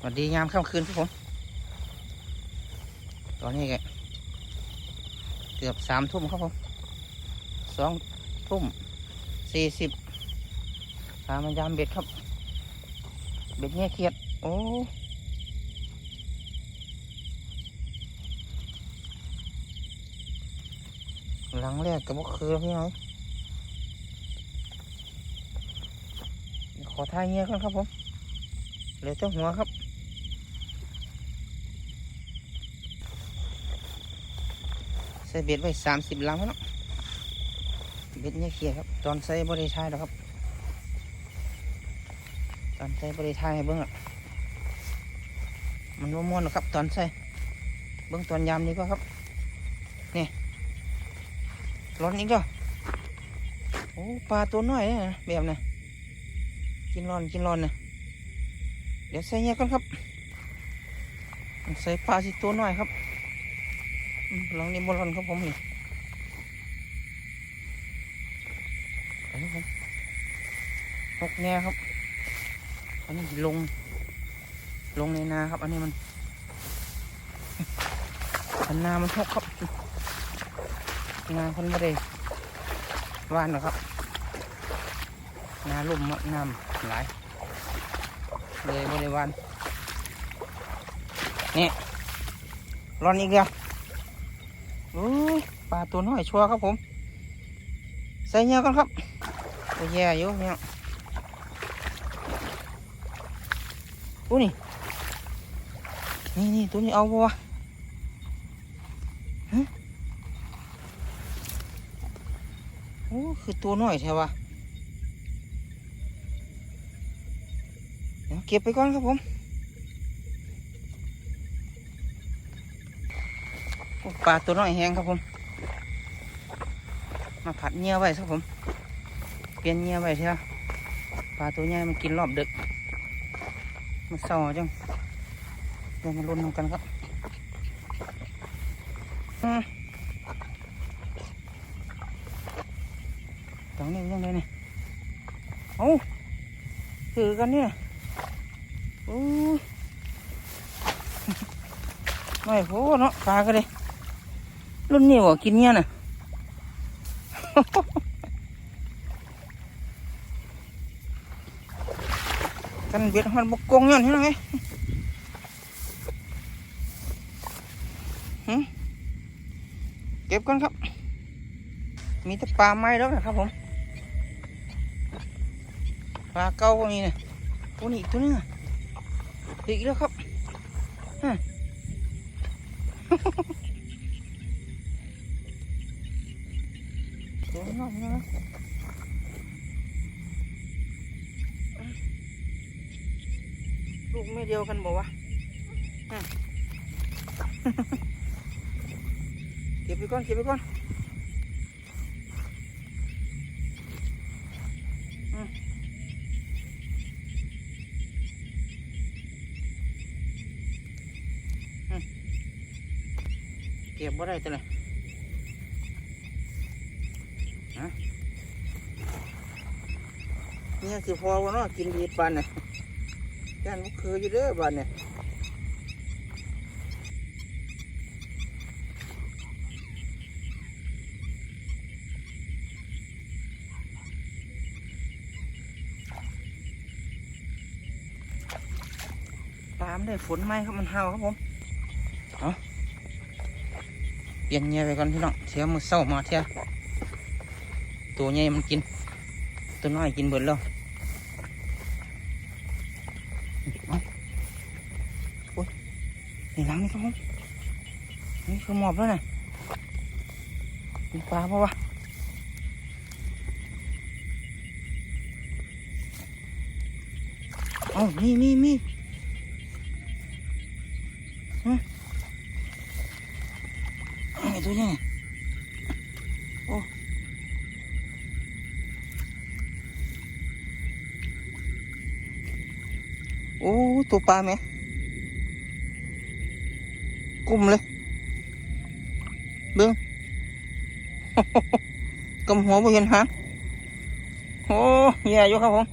สวัสดียามค่ำคืนครับผม ตอนนี้แกเกือบสามทุ่มครับผมสองทุ่มสี่สิบพามายามเบ็ดครับ เบ็ดเนี่ยเขียด โอ้หลังแรกกับว่าคือพี่น้อยขอท่ายเงี้ยกันครับผมเหลือเจ้าหัวครับ ส่เบ็ดไว้สามสิบลังแล้วเนาะเบ็ดเนี่ยเขียครับ ตอนใส่บริทายแล้วครับ ตอนใส่บริทายให้เบิ้งอะมันม้วนๆหรอกครับ ตอนใส่เบิ้งตอนยามนี้ก็ครับนี่ร้อนอีกแล้วโอ้ปลาตัวน้อยเนี่ยนะแบบน่ะกินร้อนกินร้อนนะเดี๋ยวใส่เงี้ยกันครับใส่ปลาสิตัวน้อยครับ ลองนี่บอลอนครับผมนี่อันนี้ผมนกแง่ครับ อันนี้ลง ลงในนาครับ อันนี้มันอันนามันหกครับ นาคนไม่ได้วานหรอครับ นาลุ่มอน้ำหลายเลยไม่ได้วานนี่ร้อนอีกแล้ว โอ้ยปลาตัวน้อยชัวร์ครับผม ใส่เงี้ยกันครับโอ้ยแย่อยู่เนี่ยโอ้นี่ นี่นี่ตัวนี้เอาปะวฮะโอ้คือตัวน้อยใช่ปะเดี๋ยวเก็บไปก่อนครับผม ปลาตัวน้อยแห้งครับผม มาผัดเงี้ยไว้ครับผม เปลี่ยนเงี้ยไว้เถอะปลาตัวใหญ่มันกินรอบดึกมันเศร้าจังเดี๋ยวมาลุ้นกันครับอืมตรงนี้ยังไงเนี่ยเอ้ถือกันนี่นะโอ้ยไม่โหเนาะปลาก็เลย รุ่นนี้ว่ากินเงี้ยน่ะกันเบ็ดมันบกกงเงี้ยเห็นไหมเก็บกันครับ มีแต่ปลาไม้แล้วนะครับผม ปลาเก้าก็มีเนี่ยตัวนี้อีกตัวนึงอะอีกแล้วครับ ลูกไม่เดียวกันบอกว่าเก็บไปก่อน เก็บไปก่อนเก็บบ่ได้ตัวเลยเนี่ยคือพอวะเนาะกินดีปานเนี่ย ย่านมันคืออยู่เด้อบ้านเนี่ยปลามนได้ฝนไหมครับมันเห่าครับผมเอาเปลี่ยนเงี้ยไปก่อนพี่น้องเทียมือเศร้ามาเทียตัวใหญ่มันกิน ตัวน้อยกินเบิดแล้วเอาโอ้ยนี่หลังนี่ ครับผมนี่คือหมอบแล้วนะมีปลาปะวะเอามีมีมีฮะไอ้ตัวใหญ่โอ้ตัวปลาไหม กุ้มเลยเบิ้งกำหัวบ่เห็นหางโอ้แย่อยู่ครับผม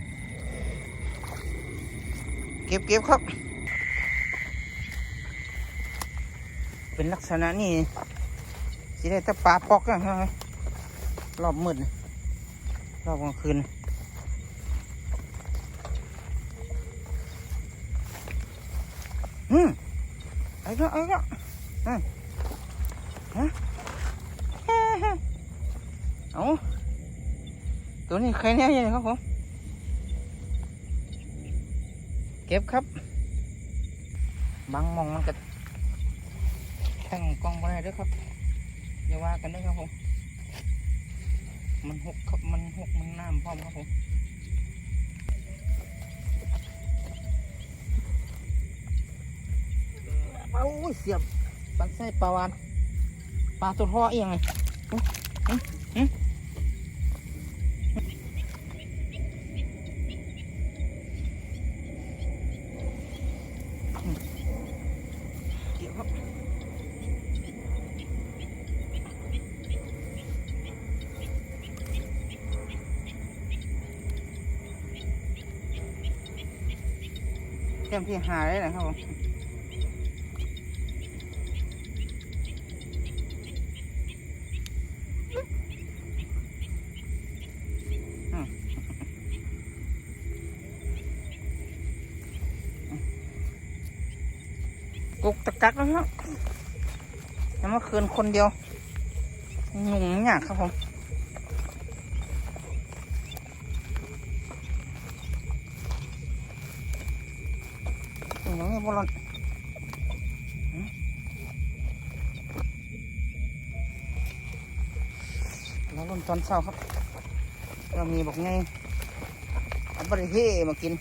เก็บเก็บครับ เป็นลักษณะนี้สิได้แต่ปลาปอกอะฮะรอบมืดรอบกลางคืนอืมไอ้ก็ไอ้ก็ ฮะเฮ้เฮ้เอาตัวนี้ใครเนี่ยยังครับผม เก็บครับ บางมองมันก็ตั้งกล้องไว้ได้ด้วยครับอย่าว่ากันด้วยครับผม มันหกครับ มันหกมันน้ำพร้อมครับผมเอาอุ้ยเสียบ ปันไส้ปลาวานปลาตัวท่อเอียงไงอื้ออื้ออื้อเกี่ยวครับเต็มที่หาได้เลยครับผม กุกตะกักแล้วครับแล้วเมื่อคืนคนเดียวยุ่งยากครับผมอย่างนี้บอลอนหืมเราลนตอนเช้าครับ เรามีบอกไงเอาบริเฮมากิน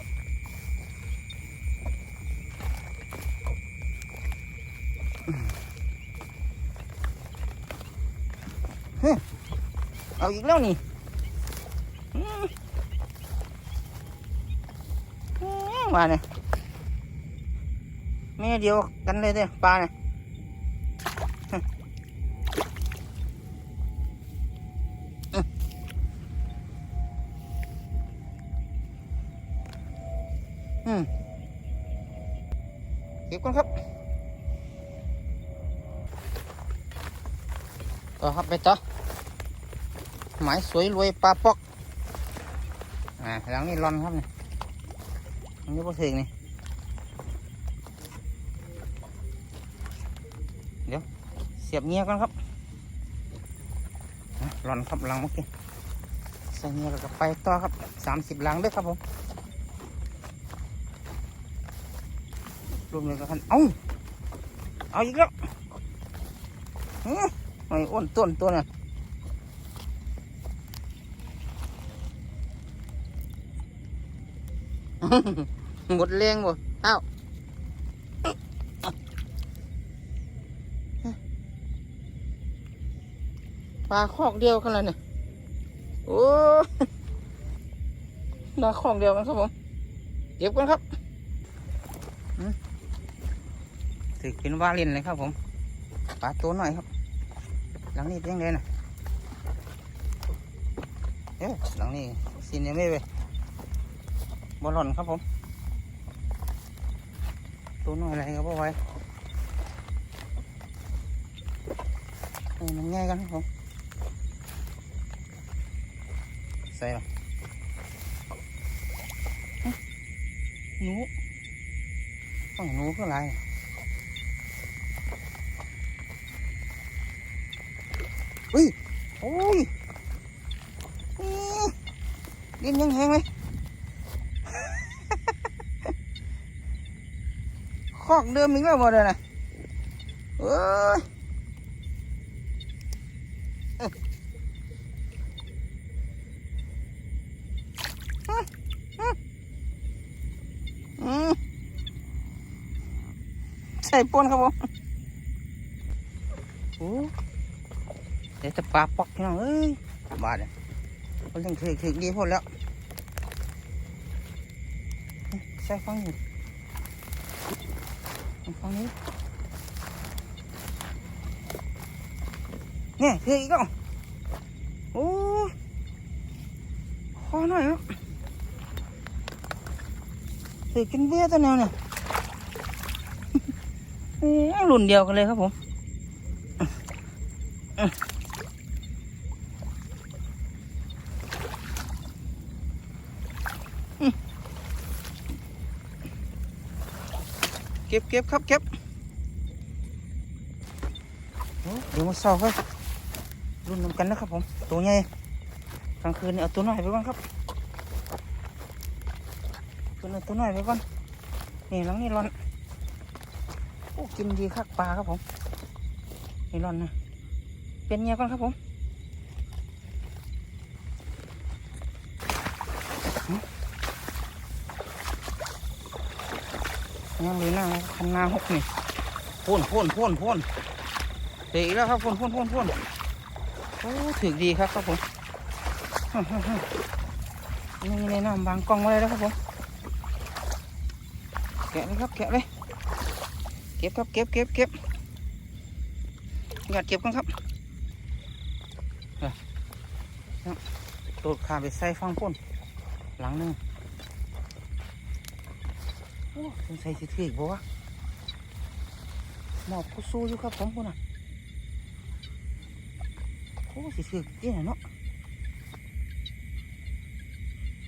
อีกแล้วนี่อืมอืมาเนี่ยแม่เดียวกันเลยเด้ปลาเนี่ยอืมเก็บก่อนครับต่อครับไปต่อ หมายสวยรวยปลาปอก อ่าหลังนี้รอนครับเนี่ยอันนี้พอถึงนี่ เดี๋ยว เสียบเงี้ยกันครับอะรอนครับหลังเมื่อกี้ใส่เงี้ยแล้วก็ไปต่อครับสามสิบหลังด้วยครับผมรวมเลยกันเอาเอาอีกแล้วเฮ้ยไออ้วนต้นตัวน่ะ หมดแรงบ่เอ้าปลาคอกเดียวกันเลยเนี่ยโอ้ปลาคอกเดียวกันครับผมเก็บกันครับถือเป็นว่าเล่นเลยครับผมปลาตัวหน่อยครับ หลังนี้เป็นยังไงนะเอ๊ะหลังนี้สินยังไม่เว้ย บอลลอนครับผมตัวน้อยอะไรก็บ่ไว้มันง่ายกันครับผมใส่หรออ๊ะหนูต้องหนูก็ไรอุ้ยโอ้ยดินยังแห้งเลย อกเดิมอีกแล้วบ่เด้อนะเอ้ยเอ้ยอืมอืมอืมใส่ปนครับผมโอ้เดี๋ยวจะปลาปอกพี่น้องเอ้ยบาดเนี่ยมันยังถึกถึกดีพอแล้วใส่ฟังนี้ ฟังนี้เนี่ยคืออีกแล้วโอ้ขอหน่อยครับถือกินเบี้ยตัวแนวเนี่ยเอ้ยรุ่นเดียวกันเลยครับผม ก็บเก็บครับเก็บเดี๋ยวมาสอบครับรุ่นนำกันนะครับผม ตัวใหญ่กลางคืนเนี่ยเอาตัวน้อยไปก่อนครับ ตัวน้อยตัวน้อยไปก่อนนี่หลังนี่ร้อนโอ้กินดีคักปลาครับผมนี่ร้อนนะเป็นเงี้ยก่อนครับผม ยังเลยนะคันนาหกนี่พ่นพ่นพ่นพ่นเตะอีกแล้วครับพ่นพ่นพ่นพ่นโอ้ถึกดีครับครับผมนี่ในน้ำบางกล้องไว้เลยนะครับผมแกะเลยครับแกะเลยเก็บครับเก็บเก็บเก็บหยาดเก็บกันครับอะโดดขาไปใส่ฟังพ่นหลังหนึง โอ้สงสัยสิถืออีกบ่วะหมอบกูสู้อยู่ครับผมพุ่นน่ะโอ้สิถือที่ไหนเนาะ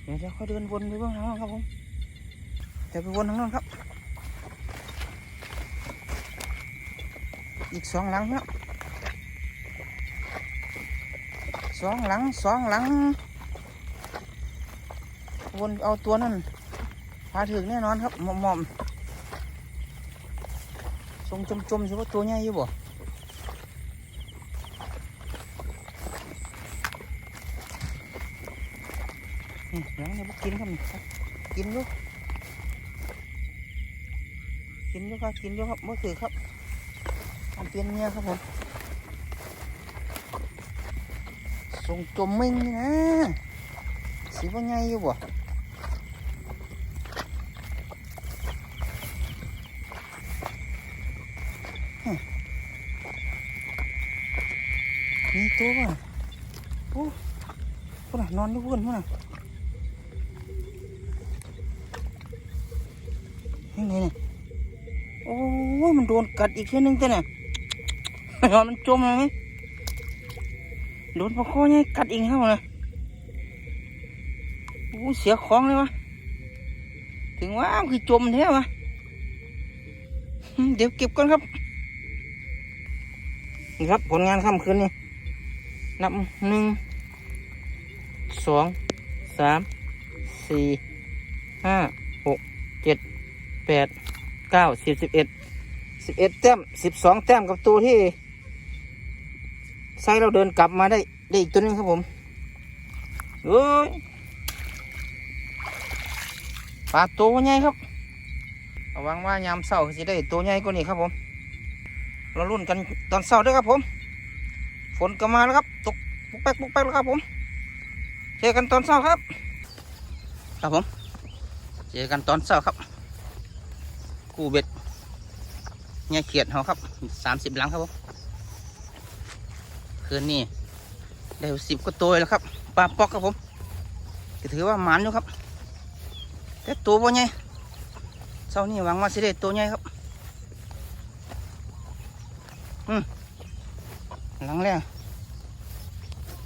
เดี๋ยวจะค่อยเดินวนไปเบื้องทางนั้นครับผมเดี๋ยวไปวนทางนั้นครับ อีกสองหลังครับสองหลังสองหลังวนเอาตัวนั่นาถึงแน่นอนครับหมอมหมอมทรงจมจมๆสิว่าตัวใหญ่อยู่บ่นี่หลังนี่บุกินครับนี่กินอยู่กินอยู่ครับกินอยู่ครับเมื่อถือครับทำเปลี่ยนเมียครับผมทรงจมมิงนะสิว่าใหญ่อยู่บ่ ตัวป่ะโอ้พุ่นน่ะนอนอยู่พุ่นพุ่น่ะยังไงเนี่ยโอ้ยมันโดนกัดอีกเช่นนึงแต่เนี่ยนอนมันจมเลยไหมโดนปลาคอไงกัดอีกเข้าเลยโอ้ยเสียของเลยวะถึงว่าคือจมแท้วะเดี๋ยวเก็บก่อนครับนี่ครับผลงานค่ำคืนนี่ นับหนึ่งสองสามสี่ห้าหกเจ็ดแปดเก้าสิบสิบเอ็ดสิบเอ็ดแต้มสิบสองแต้มกับตัวที่ใส่เราเดินกลับมาได้ได้อีกตัวหนึงครับผมเอ้ยปลาตัวใหญ่ครับระวังว่ายามเสาร์จะได้ตัวใหญ่กว่านี้ครับผม เราลุ้นกันตอนเช้าด้วยครับผม ฝนก็มาแล้วครับ ปุ๊กแป๊กปุ๊กแป๊กแล้วครับผม เจอกันตอนเช้าครับ ครับผม เจอกันตอนเช้าครับ กูเบ็ดเนี่ยเขียดเขาครับสามสิบหลังครับผมคืนนี้ได้สิบก็ตัวแล้วครับปลาปอกครับผมก็ถือว่าหมานอยู่ครับ แต่ตัวบ่ใหญ่เช้านี้หวังว่าสิได้ตัวใหญ่ครับหลังแรก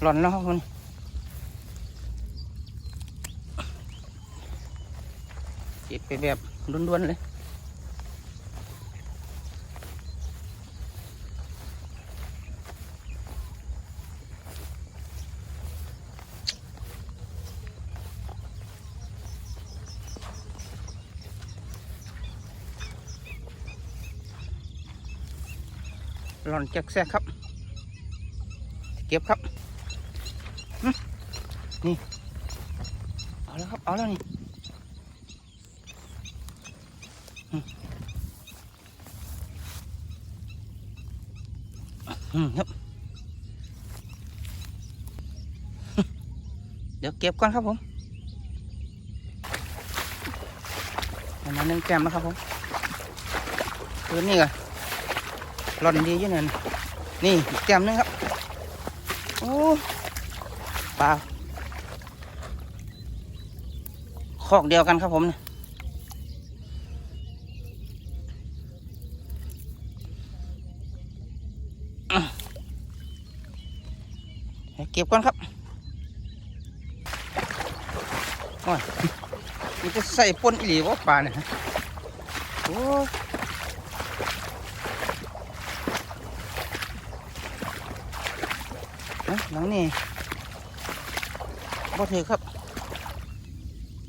หล่อนแล้วครับคุณเก็บไปแบบด้วนๆเลยหล่อนแจ๊กแซกครับ เก็บครับ นี่ เอาแล้วครับ เอาแล้วนี่ครับเดี๋ยวเก็บก่อนครับผมประมาณนึ่งแก้มนะครับผมคืนนี้ก็ร่อนดีอยู่เนี่ยนี่แก้มหนึงครับ โอ้ปลา คอกเดียวกันครับผมเก็บก่อนครับโอ้ยมันจะใส่ปนอีหลีว่าปลาเนี่ยโอ้หลังนี่บ่ถือครับ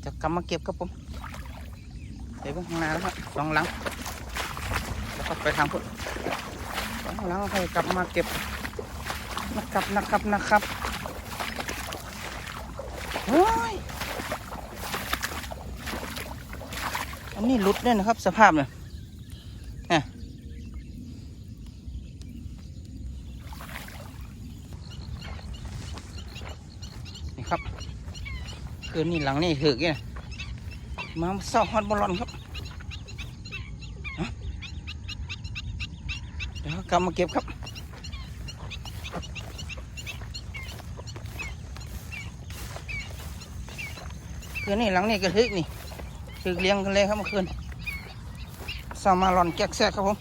จะกลับมาเก็บครับผมเดี๋ยวไปข้างหน้าแล้วครับสองหลังแล้วก็ไปทางพุ่นสองหลังให้กลับมาเก็บนะครับนะครับนะครับโอ้ยอันนี้หลุดด้วยนะครับ สภาพเนี่ยอะนี่ครับ คื นนี้หลังนี่ถือเนี่ยมาเศร้าฮอดบอลลอนครับเดี๋ยวกลับมาเก็บครับคืนนี้หลังนี่ก็ถือนี่ถือเลี้ยงกันเลยครับเมื่อคืนสามาลอนแก๊กแซกครับผม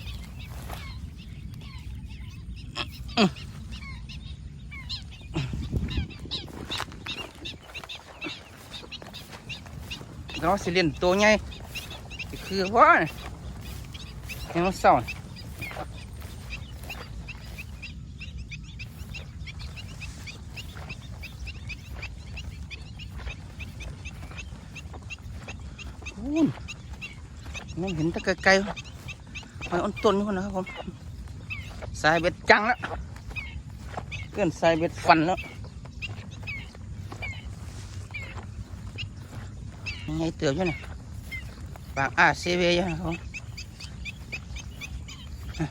เราสิเล่นตัวใหญ่ก็คือว่ายังมันเศร้าอู้นไม่เห็นแตะไกลๆหอยอ้นต้นนี่คนนะครับผมสายเบ็ดจังแล้วเกินสายเบ็ดฟันแล้วยังไงเตือบอยู่เนี่ยปากอาเซเวอยู่นะครับผมฮะ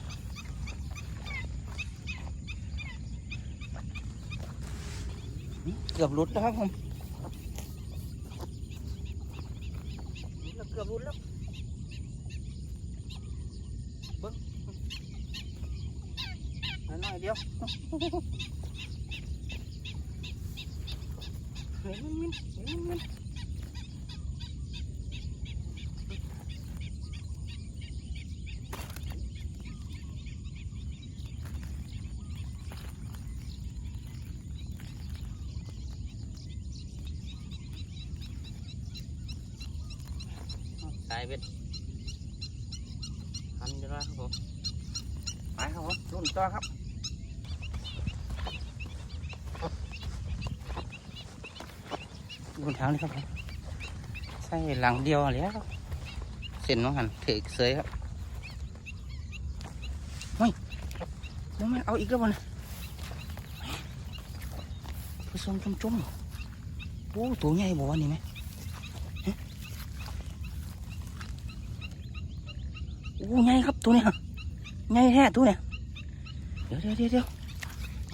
เกือบหลุดแล้วครับผมหลุดแล้วเกือบหลุดแล้ว น้อยเดียวเห็นมันเห็นมันสายเบ็ดพันอยู่แล้วครับผมไปครับผมรุ่นต่อครับบนทางนี้ครับผมใส่หลังเดียวเลยครับเส้นน้องหันถือเสยครับเฮ้ยน้องมันเอาอีกแล้วบนะผู้ชมชมชมโอ้ตัวใหญ่บอกว่านี่ไหมฮะโอ้ใหญ่ครับ ตัวเนี้ยไงแท้ตู้เนี่ยเดี๋ยวเดี๋ยวเดี๋ยวเดี๋ยว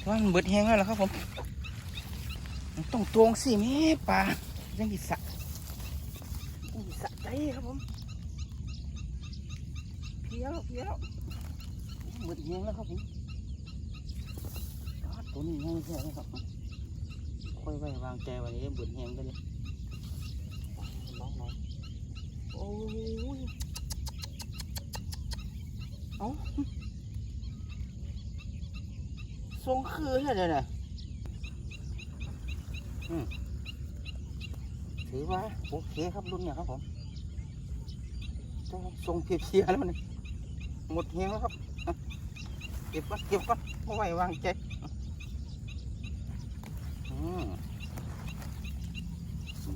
ว่ามันเบิดแห้งแล้วเหรอครับผมต้องตวงสิแม่ปลายังกิสะอุ้ยสะใจครับผมเพี้ยวเพี้ยวเบิดแห้งแล้วครับผมตัวนี้ง่ายแท้เลยครับค่อยไว้วางใจวันนี้เบิดแห้งกันเลยน้องน้องโอ้ย เอ้าทรงคือใช่ไหมเนี่ยถือว่าโอเคครับรุ่นเนี่ยครับผมต้องทรงเพียๆแล้วมันหมดเฮียงแล้วครับเก็บก่อนเก็บก่อนไม่ไหววางใจ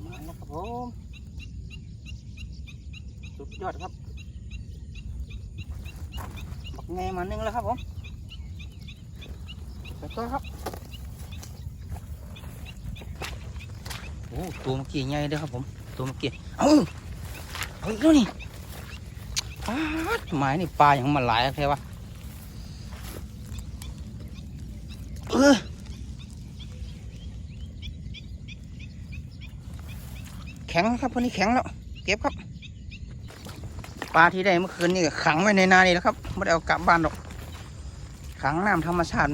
มาแล้วครับผม สุดยอดครับ ไงมาหนึ่งแล้วครับผมไปต่อครับโอ้ตัวเมื่อกี้ใหญ่เด้ครับผมตัวเมื่อกี้เอ้าเอาอีกแล้วนี่ปลาหมายนี่ปลาอย่างมันหลายแค่วะเออแข็งครับวันนี้แข็งแล้วเก็บครับ ปลาที่ได้เมื่อคืนนี่ขังไว้ในนานี่แล้วครับไม่ได้เอากลับบ้านหรอก ขังน้ำธรรมชาติ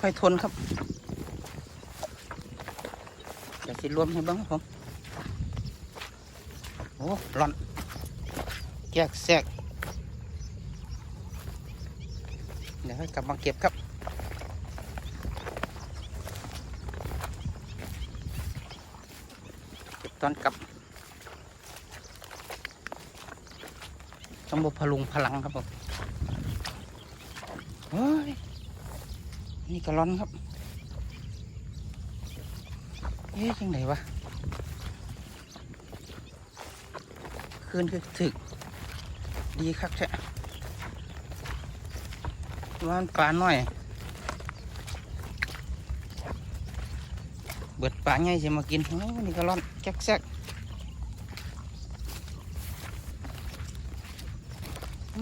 ค่อยทนครับเดี๋ยวสิรวมให้บ้างครับผมโอ้หล่อนแยกแซกเดี๋ยวให้กลับมาเก็บครับเก็บตอนกลับ ต้องบพลุงพลังครับผมเฮ้ยนี่กระลอนครับเอ๊ะจังไหนวะคืนคือถึก ดีคักแท้ว่านปลาหน่อย เบิดปลาใหญ่สิมากินโอ้นี่กระลอนแจ๊กแซก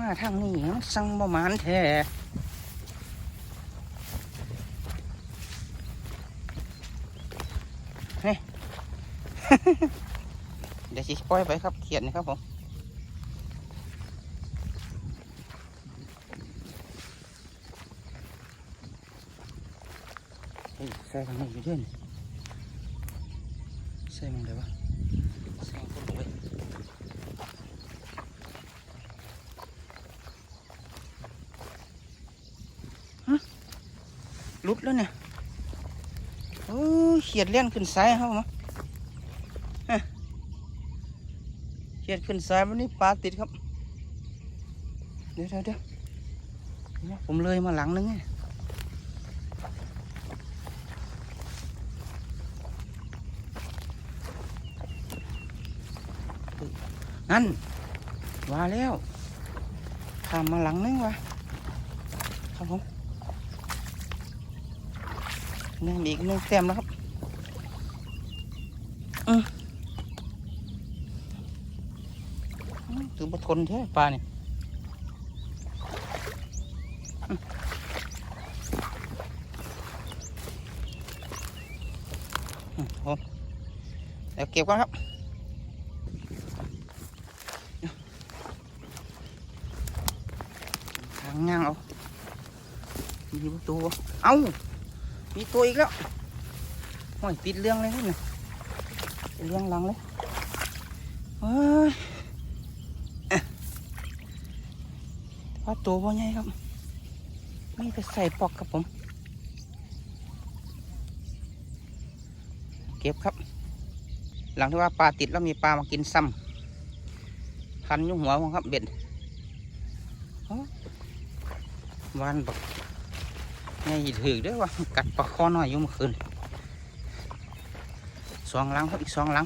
มา ทางนี้มันสั่งบ่หมานแท้เดี๋ยวสิปล่อยไปครับเขียนนะครับผมเฮ้ยใส่ทางนี้อยู่ด้วยใส่มันเดี๋ยววะใส่คนลงไปฮะหลุด แล้วเนี่ยโอ้เขียดเลี้ยนขึ้นซ้ายครับผมเขียดขึ้นสายวันนี้ปลาติดครับ เดี๋ยวเดี๋ยวเดี๋ยวผมเลยมาหลังนึงไงนั่นมาแล้วข้ามมาหลังนึงวะครับผม นี่มีอีกหนึงเต็มแล้วครับอืมถือว่าทนแท้ปลาเนี่ยเดี๋ยวเก็บก่อนครับทางย่างเอามีประตูเอ้า มีตัวอีกแล้วโอ้ยปิดเรื่องเลยนี่ปิดเรื่องลังเลยเฮ้ยเพราตัวบ่ใหญ่ครับมีแต่ใส่ปอกครับผม เก็บครับ หลังที่ว่าปลาติดแล้วมีปลามากินซ้ำพันยุ่หัวผมครับเบ็ดวานบัก ไงถือด้วยว่ากัดปลาคอน้อยอยู่เมื่อคืนสองหลังครับอีกสองหลัง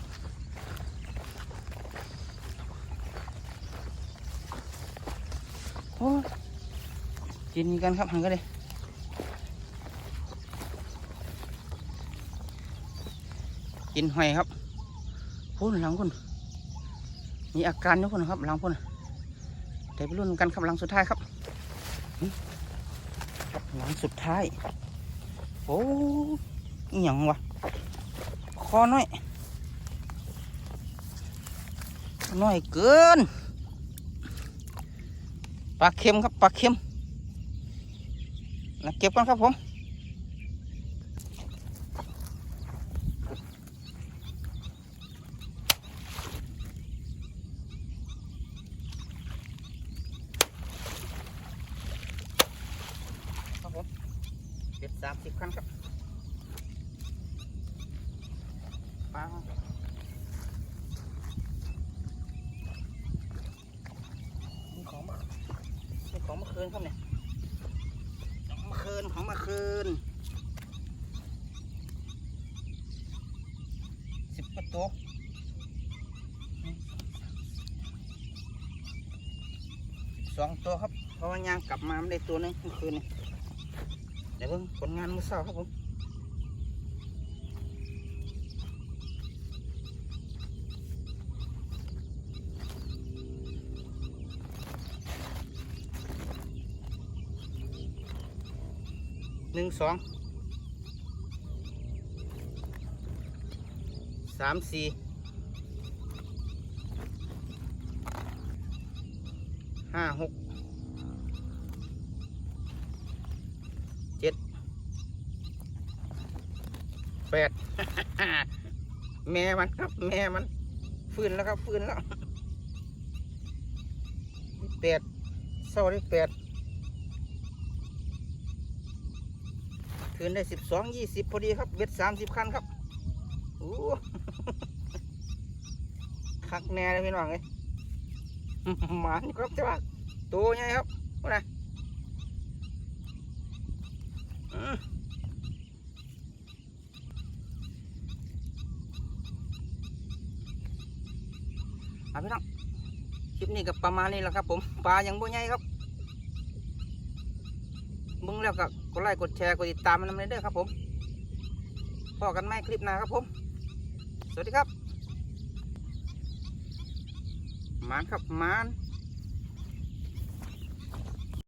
โอ้กินกันครับหันก็เลยกินหอยครับพุ่นหลังพุ่นมีอาการอยู่พุ่นครับหลังพุ่นเดี๋ยวไปรุ่นกันครับหลังสุดท้ายครับันสุดท้าย โอ้ยหยังวะ คอน้อย น้อยเกิน ปลาเค็มครับ ปลาเค็มนะเก็บก่อนครับผมครับผมเจ็ดสามสิบคันครับปลามีของมา นี่ของเมื่อคืนครับเนี่ยของเมื่อคืนของเมื่อคืนสิบกว่าตัว สองตัวครับ เพราะว่ายางกลับมาไม่ได้ตัวหนึงเมื่อคืนนี่เดี๋ยวเพิ่งผลงานมือเศร้าครับผมหนึ่งสองสามสี่ ห้าหกเจ็ดแปดแม่มันครับ แม่มัน ฟื้นแล้วครับ ฟื้นแล้วแปดเศร้าได้แปดคืนได้สิบสองยี่สิบพอดีครับเบ็ดสามสิบคันครับ อู้คักแน่เลยพี่น้องเลย หมานครับเจ้าบ้านตัวใหญ่ครับว่าไงอืมเอาพี่น้องคลิปนี้ก็ประมาณนี้แหละครับ ผมปลาอยังบ่ใหญ่ครับมึงแล้วก็กดไลค์กดแชร์กดติดตามมันนำเลยเด้อครับผมพอกันไหมคลิปหน้าครับผม สวัสดีครับห มานครับมาน